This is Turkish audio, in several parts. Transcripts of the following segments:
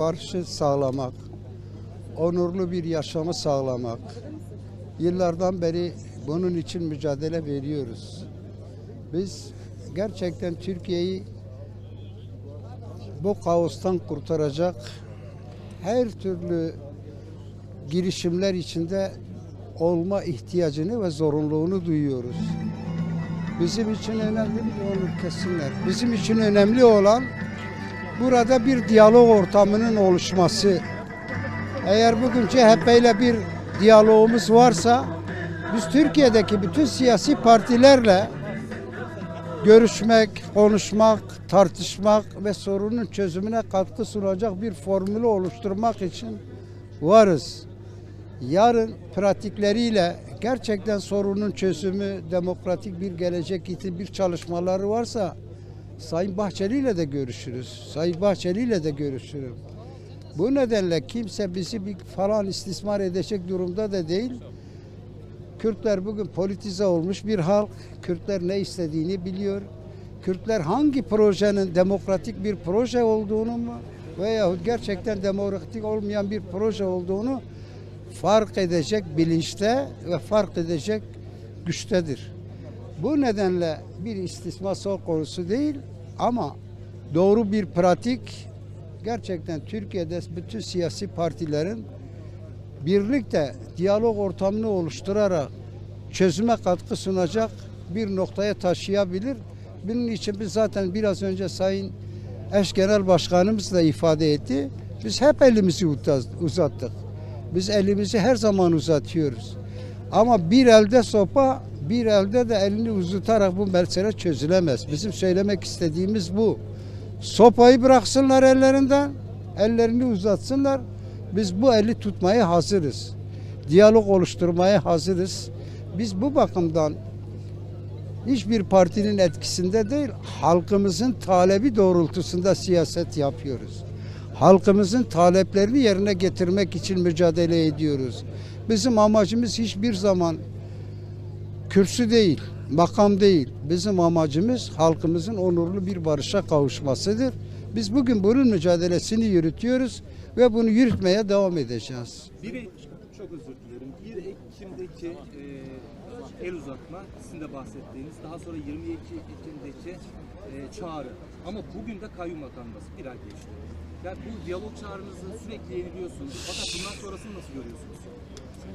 barışı sağlamak, onurlu bir yaşamı sağlamak. Yıllardan beri bunun için mücadele veriyoruz. Biz gerçekten Türkiye'yi bu kaostan kurtaracak her türlü girişimler içinde olma ihtiyacını ve zorunluluğunu duyuyoruz. Bizim için önemli bir olur kesinler. Bizim için önemli olan burada bir diyalog ortamının oluşması. Eğer bugün CHP ile bir diyalogumuz varsa biz Türkiye'deki bütün siyasi partilerle görüşmek, konuşmak, tartışmak ve sorunun çözümüne katkı sunacak bir formülü oluşturmak için varız. Yarın pratikleriyle gerçekten sorunun çözümü, demokratik bir gelecek için bir çalışmaları varsa Sayın Bahçeli ile de görüşürüz. Sayın Bahçeli ile de görüşürüm. Bu nedenle kimse bizi bir falan istismar edecek durumda da değil. Kürtler bugün politize olmuş bir halk. Kürtler ne istediğini biliyor. Kürtler hangi projenin demokratik bir proje olduğunu mu veyahut gerçekten demokratik olmayan bir proje olduğunu fark edecek bilinçte ve fark edecek güçtedir. Bu nedenle bir istismar söz konusu değil ama doğru bir pratik gerçekten Türkiye'de bütün siyasi partilerin birlikte diyalog ortamını oluşturarak çözüme katkı sunacak bir noktaya taşıyabilir. Bunun için biz zaten biraz önce Sayın Eş Genel Başkanımız da ifade etti. Biz hep elimizi uzattık. Biz elimizi her zaman uzatıyoruz. Ama bir elde sopa, bir elde de elini uzatarak bu mesele çözülemez. Bizim söylemek istediğimiz bu. Sopayı bıraksınlar ellerinden, ellerini uzatsınlar. Biz bu eli tutmaya hazırız. Diyalog oluşturmaya hazırız. Biz bu bakımdan hiçbir partinin etkisinde değil, halkımızın talebi doğrultusunda siyaset yapıyoruz. Halkımızın taleplerini yerine getirmek için mücadele ediyoruz. Bizim amacımız hiçbir zaman kürsü değil, makam değil. Bizim amacımız halkımızın onurlu bir barışa kavuşmasıdır. Biz bugün bunun mücadelesini yürütüyoruz ve bunu yürütmeye devam edeceğiz. 1 Ekim, çok özür dilerim. 1 Ekim'deki e, el uzatma, sizin de bahsettiğiniz, daha sonra 22 Ekim'deki e, çağrı. Ama bugün de kayyum atanması bir ay geçti. Yani bu diyalog çağrınızı sürekli yeniliyorsunuz. Fakat bundan sonrasını nasıl görüyorsunuz?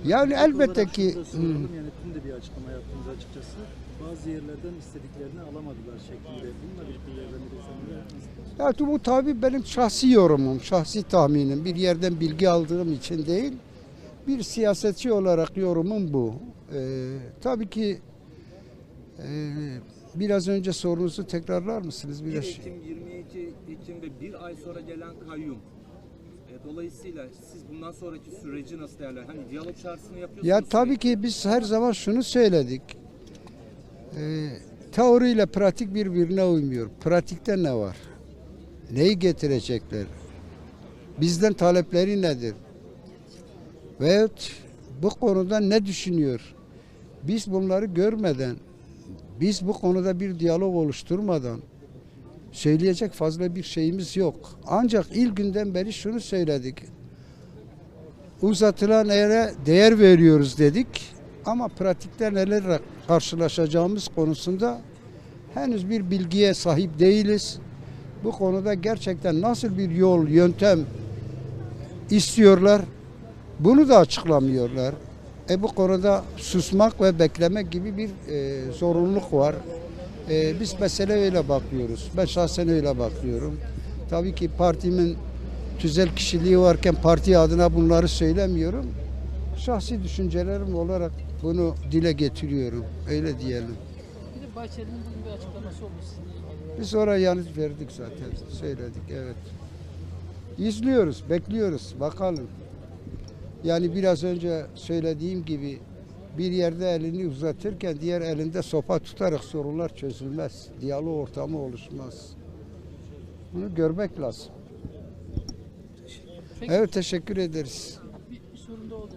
Yani elbette ki. Yani dün de bir açıklama yaptınız açıkçası. Bazı yerlerden istediklerini alamadılar şeklinde. Bununla birlikte değerlendirirseniz. Ya bu tabi benim şahsi yorumum, şahsi tahminim. Bir yerden bilgi aldığım için değil. Bir siyasetçi olarak yorumum bu. Ee, tabii ki e, biraz önce sorunuzu tekrarlar mısınız? 1 Biraz Ekim, 22 Ekim ve bir ay sonra gelen kayyum. Dolayısıyla siz bundan sonraki süreci nasıl değerlendiriyorsunuz? Hani diyalog çağrısını yapıyorsunuz. Ya tabii ki biz her zaman şunu söyledik. Ee, teori ile pratik birbirine uymuyor. Pratikte ne var? Neyi getirecekler? Bizden talepleri nedir? Veyahut bu konuda ne düşünüyor? Biz bunları görmeden, biz bu konuda bir diyalog oluşturmadan söyleyecek fazla bir şeyimiz yok. Ancak ilk günden beri şunu söyledik uzatılan yere değer veriyoruz dedik. Ama pratikte nelerle karşılaşacağımız konusunda henüz bir bilgiye sahip değiliz. Bu konuda gerçekten nasıl bir yol, yöntem istiyorlar bunu da açıklamıyorlar. E bu konuda susmak ve beklemek gibi bir e, zorunluluk var. E, biz mesele öyle bakıyoruz. Ben şahsen öyle bakıyorum. Tabii ki partimin tüzel kişiliği varken parti adına bunları söylemiyorum. Şahsi düşüncelerim olarak bunu dile getiriyorum. Öyle diyelim. Bir de Bahçeli'nin bugün bir açıklaması olmuş sizinle ilgili. Biz oraya yanıt verdik zaten. Söyledik evet. İzliyoruz, bekliyoruz. Bakalım. Yani biraz önce söylediğim gibi bir yerde elini uzatırken diğer elinde sopa tutarak sorunlar çözülmez. Diyalog ortamı oluşmaz. Bunu görmek lazım. Peki Evet teşekkür ederiz. bir, bir sorun da oldu.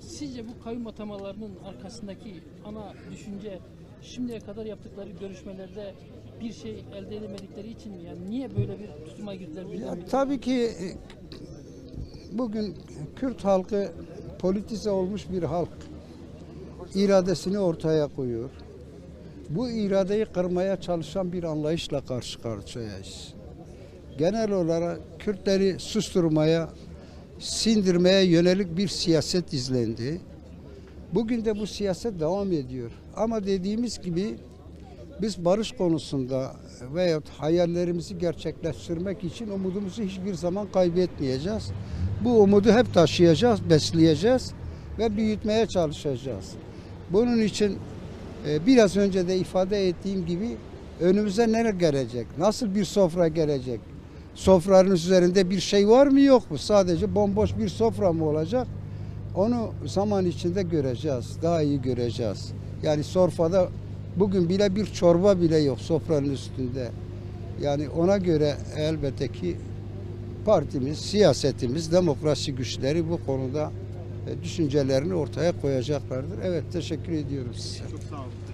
Sizce bu kayyum atamalarının arkasındaki ana düşünce şimdiye kadar yaptıkları görüşmelerde bir şey elde edemedikleri için mi? Yani niye böyle bir tutuma girdiler? Ya, tabii ki e, bugün Kürt halkı politize olmuş bir halk. İradesini ortaya koyuyor. Bu iradeyi kırmaya çalışan bir anlayışla karşı karşıyayız. Genel olarak Kürtleri susturmaya, sindirmeye yönelik bir siyaset izlendi. Bugün de bu siyaset devam ediyor. Ama dediğimiz gibi biz barış konusunda veyahut hayallerimizi gerçekleştirmek için umudumuzu hiçbir zaman kaybetmeyeceğiz. Bu umudu hep taşıyacağız, besleyeceğiz ve büyütmeye çalışacağız. Bunun için e, biraz önce de ifade ettiğim gibi önümüze neler gelecek? Nasıl bir sofra gelecek? Sofranın üzerinde bir şey var mı yok mu? Sadece bomboş bir sofra mı olacak? Onu zaman içinde göreceğiz. Daha iyi göreceğiz. Yani sofrada bugün bile bir çorba bile yok sofranın üstünde. Yani ona göre elbette ki partimiz, siyasetimiz, demokrasi güçleri bu konuda düşüncelerini ortaya koyacaklardır. Evet teşekkür ediyorum size. Çok sağ olun.